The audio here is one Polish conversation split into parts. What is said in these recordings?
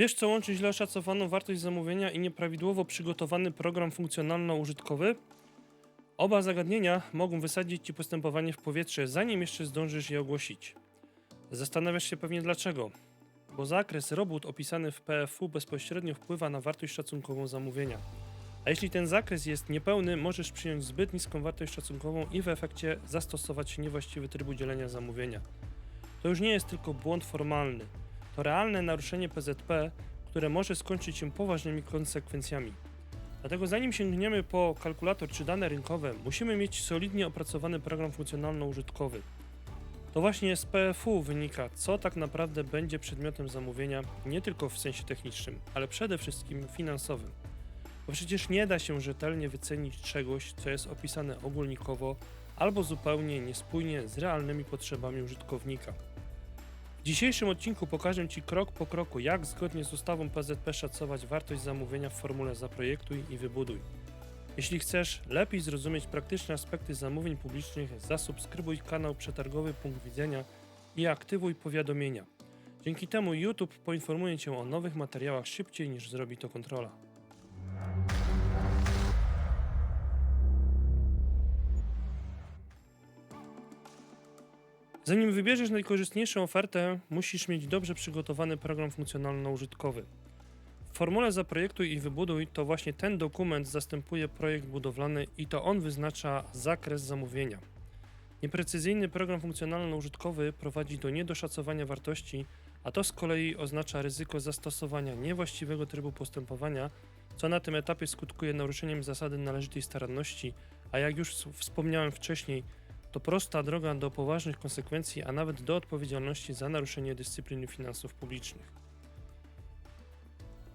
Wiesz, co łączy źle oszacowaną wartość zamówienia i nieprawidłowo przygotowany program funkcjonalno-użytkowy? Oba zagadnienia mogą wysadzić ci postępowanie w powietrze, zanim jeszcze zdążysz je ogłosić. Zastanawiasz się pewnie dlaczego. Bo zakres robót opisany w PFU bezpośrednio wpływa na wartość szacunkową zamówienia. A jeśli ten zakres jest niepełny, możesz przyjąć zbyt niską wartość szacunkową i w efekcie zastosować niewłaściwy tryb udzielenia zamówienia. To już nie jest tylko błąd formalny, to realne naruszenie PZP, które może skończyć się poważnymi konsekwencjami. Dlatego zanim sięgniemy po kalkulator czy dane rynkowe, musimy mieć solidnie opracowany program funkcjonalno-użytkowy. To właśnie z PFU wynika, co tak naprawdę będzie przedmiotem zamówienia, nie tylko w sensie technicznym, ale przede wszystkim finansowym. Bo przecież nie da się rzetelnie wycenić czegoś, co jest opisane ogólnikowo albo zupełnie niespójnie z realnymi potrzebami użytkownika. W dzisiejszym odcinku pokażę Ci krok po kroku, jak zgodnie z ustawą PZP szacować wartość zamówienia w formule Zaprojektuj i Wybuduj. Jeśli chcesz lepiej zrozumieć praktyczne aspekty zamówień publicznych, zasubskrybuj kanał Przetargowy Punkt Widzenia i aktywuj powiadomienia. Dzięki temu YouTube poinformuje Cię o nowych materiałach szybciej niż zrobi to kontrola. Zanim wybierzesz najkorzystniejszą ofertę, musisz mieć dobrze przygotowany program funkcjonalno-użytkowy. W formule Zaprojektuj i Wybuduj to właśnie ten dokument zastępuje projekt budowlany i to on wyznacza zakres zamówienia. Nieprecyzyjny program funkcjonalno-użytkowy prowadzi do niedoszacowania wartości, a to z kolei oznacza ryzyko zastosowania niewłaściwego trybu postępowania, co na tym etapie skutkuje naruszeniem zasady należytej staranności, a jak już wspomniałem wcześniej, to prosta droga do poważnych konsekwencji, a nawet do odpowiedzialności za naruszenie dyscypliny finansów publicznych.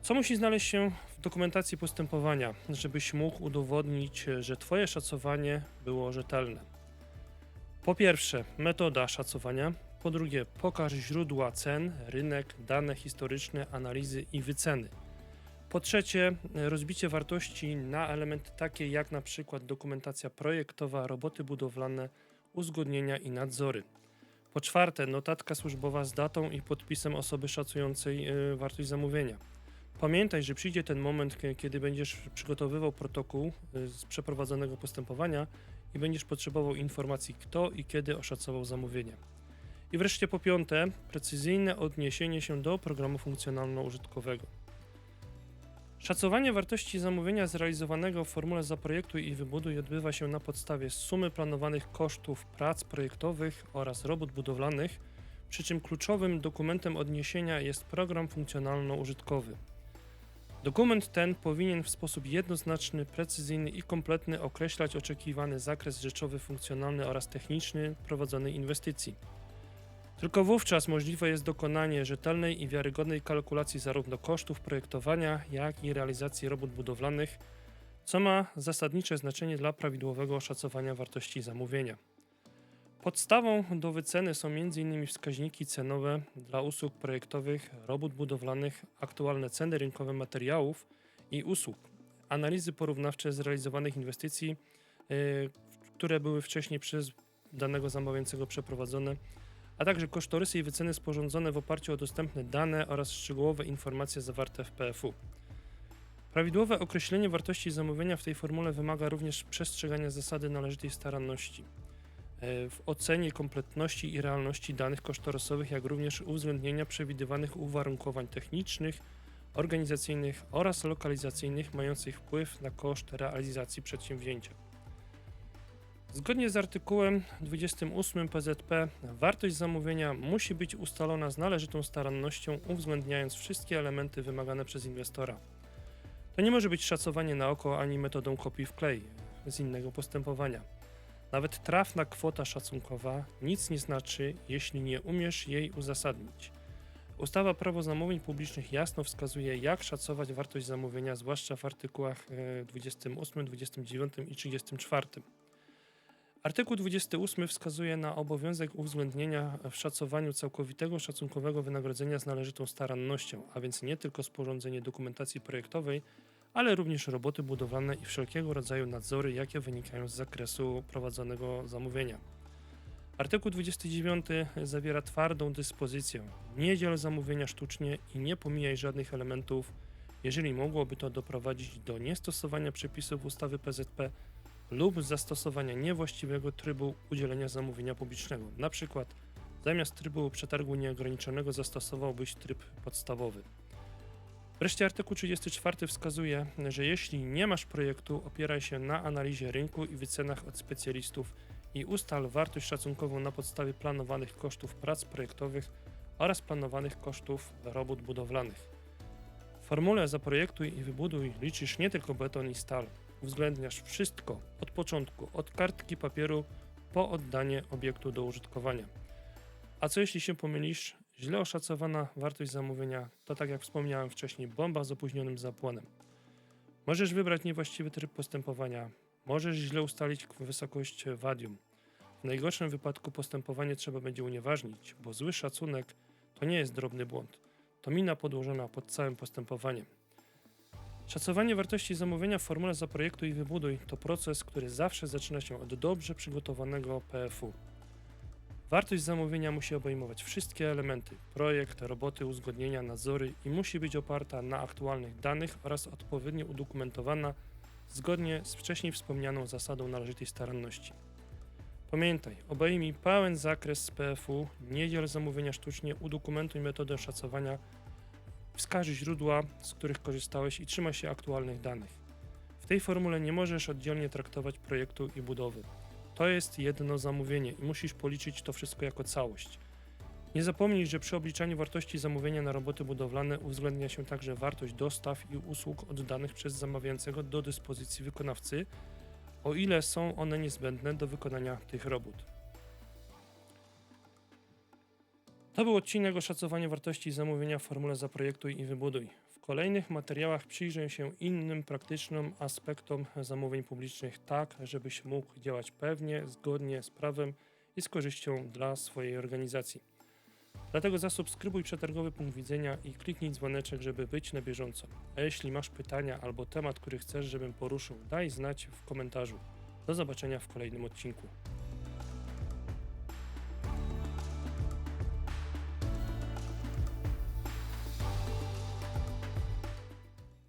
Co musi znaleźć się w dokumentacji postępowania, żebyś mógł udowodnić, że Twoje szacowanie było rzetelne? Po pierwsze, metoda szacowania. Po drugie, pokaż źródła cen, rynek, dane historyczne, analizy i wyceny. Po trzecie, rozbicie wartości na elementy takie jak na przykład dokumentacja projektowa, roboty budowlane, uzgodnienia i nadzory. Po czwarte, notatka służbowa z datą i podpisem osoby szacującej y, wartość zamówienia. Pamiętaj, że przyjdzie ten moment, kie- kiedy będziesz przygotowywał protokół y, z przeprowadzonego postępowania i będziesz potrzebował informacji, kto i kiedy oszacował zamówienie. I wreszcie po piąte, precyzyjne odniesienie się do programu funkcjonalno-użytkowego. Szacowanie wartości zamówienia zrealizowanego w formule Zaprojektuj i Wybuduj odbywa się na podstawie sumy planowanych kosztów prac projektowych oraz robót budowlanych, przy czym kluczowym dokumentem odniesienia jest program funkcjonalno-użytkowy. Dokument ten powinien w sposób jednoznaczny, precyzyjny i kompletny określać oczekiwany zakres rzeczowy, funkcjonalny oraz techniczny prowadzonej inwestycji. Tylko wówczas możliwe jest dokonanie rzetelnej i wiarygodnej kalkulacji zarówno kosztów projektowania, jak i realizacji robót budowlanych, co ma zasadnicze znaczenie dla prawidłowego oszacowania wartości zamówienia. Podstawą do wyceny są m.in. wskaźniki cenowe dla usług projektowych, robót budowlanych, aktualne ceny rynkowe materiałów i usług, analizy porównawcze zrealizowanych inwestycji, yy, które były wcześniej przez danego zamawiającego przeprowadzone, a także kosztorysy i wyceny sporządzone w oparciu o dostępne dane oraz szczegółowe informacje zawarte w PFU. Prawidłowe określenie wartości zamówienia w tej formule wymaga również przestrzegania zasady należytej staranności e, w ocenie kompletności i realności danych kosztorysowych, jak również uwzględnienia przewidywanych uwarunkowań technicznych, organizacyjnych oraz lokalizacyjnych mających wpływ na koszt realizacji przedsięwzięcia. Zgodnie z artykułem 28 PZP wartość zamówienia musi być ustalona z należytą starannością, uwzględniając wszystkie elementy wymagane przez inwestora. To nie może być szacowanie na oko ani metodą kopii w klej z innego postępowania. Nawet trafna kwota szacunkowa nic nie znaczy, jeśli nie umiesz jej uzasadnić. Ustawa Prawo zamówień publicznych jasno wskazuje, jak szacować wartość zamówienia, zwłaszcza w artykułach e, 28, 29 i 34. Artykuł 28 wskazuje na obowiązek uwzględnienia w szacowaniu całkowitego szacunkowego wynagrodzenia z należytą starannością, a więc nie tylko sporządzenie dokumentacji projektowej, ale również roboty budowlane i wszelkiego rodzaju nadzory, jakie wynikają z zakresu prowadzonego zamówienia. Artykuł 29 zawiera twardą dyspozycję. Nie dziel zamówienia sztucznie i nie pomijaj żadnych elementów, jeżeli mogłoby to doprowadzić do niestosowania przepisów ustawy PZP lub zastosowania niewłaściwego trybu udzielenia zamówienia publicznego. Na przykład zamiast trybu przetargu nieograniczonego zastosowałbyś tryb podstawowy. Wreszcie artykuł 34 wskazuje, że jeśli nie masz projektu, opieraj się na analizie rynku i wycenach od specjalistów i ustal wartość szacunkową na podstawie planowanych kosztów prac projektowych oraz planowanych kosztów robót budowlanych. W formule zaprojektuj i wybuduj liczysz nie tylko beton i stal. Uwzględniasz wszystko od początku, od kartki papieru po oddanie obiektu do użytkowania. A co jeśli się pomylisz? Źle oszacowana wartość zamówienia to, tak jak wspomniałem wcześniej, bomba z opóźnionym zapłonem. Możesz wybrać niewłaściwy tryb postępowania, możesz źle ustalić wysokość wadium. W najgorszym wypadku postępowanie trzeba będzie unieważnić, bo zły szacunek to nie jest drobny błąd. To mina podłożona pod całym postępowaniem. Szacowanie wartości zamówienia w formule zaprojektuj i wybuduj to proces, który zawsze zaczyna się od dobrze przygotowanego PFU. Wartość zamówienia musi obejmować wszystkie elementy projekt, roboty, uzgodnienia, nadzory i musi być oparta na aktualnych danych oraz odpowiednio udokumentowana zgodnie z wcześniej wspomnianą zasadą należytej staranności. Pamiętaj, obejmij pełen zakres PFU, nie dziel zamówienia sztucznie, udokumentuj metodę szacowania, wskaż źródła, z których korzystałeś i trzymaj się aktualnych danych. W tej formule nie możesz oddzielnie traktować projektu i budowy. To jest jedno zamówienie i musisz policzyć to wszystko jako całość. Nie zapomnij, że przy obliczaniu wartości zamówienia na roboty budowlane uwzględnia się także wartość dostaw i usług oddanych przez zamawiającego do dyspozycji wykonawcy, o ile są one niezbędne do wykonania tych robót. To był odcinek o szacowaniu wartości zamówienia w formule Zaprojektuj i Wybuduj. W kolejnych materiałach przyjrzę się innym praktycznym aspektom zamówień publicznych, tak żebyś mógł działać pewnie, zgodnie z prawem i z korzyścią dla swojej organizacji. Dlatego zasubskrybuj przetargowy punkt widzenia i kliknij dzwoneczek, żeby być na bieżąco. A jeśli masz pytania albo temat, który chcesz, żebym poruszył, daj znać w komentarzu. Do zobaczenia w kolejnym odcinku.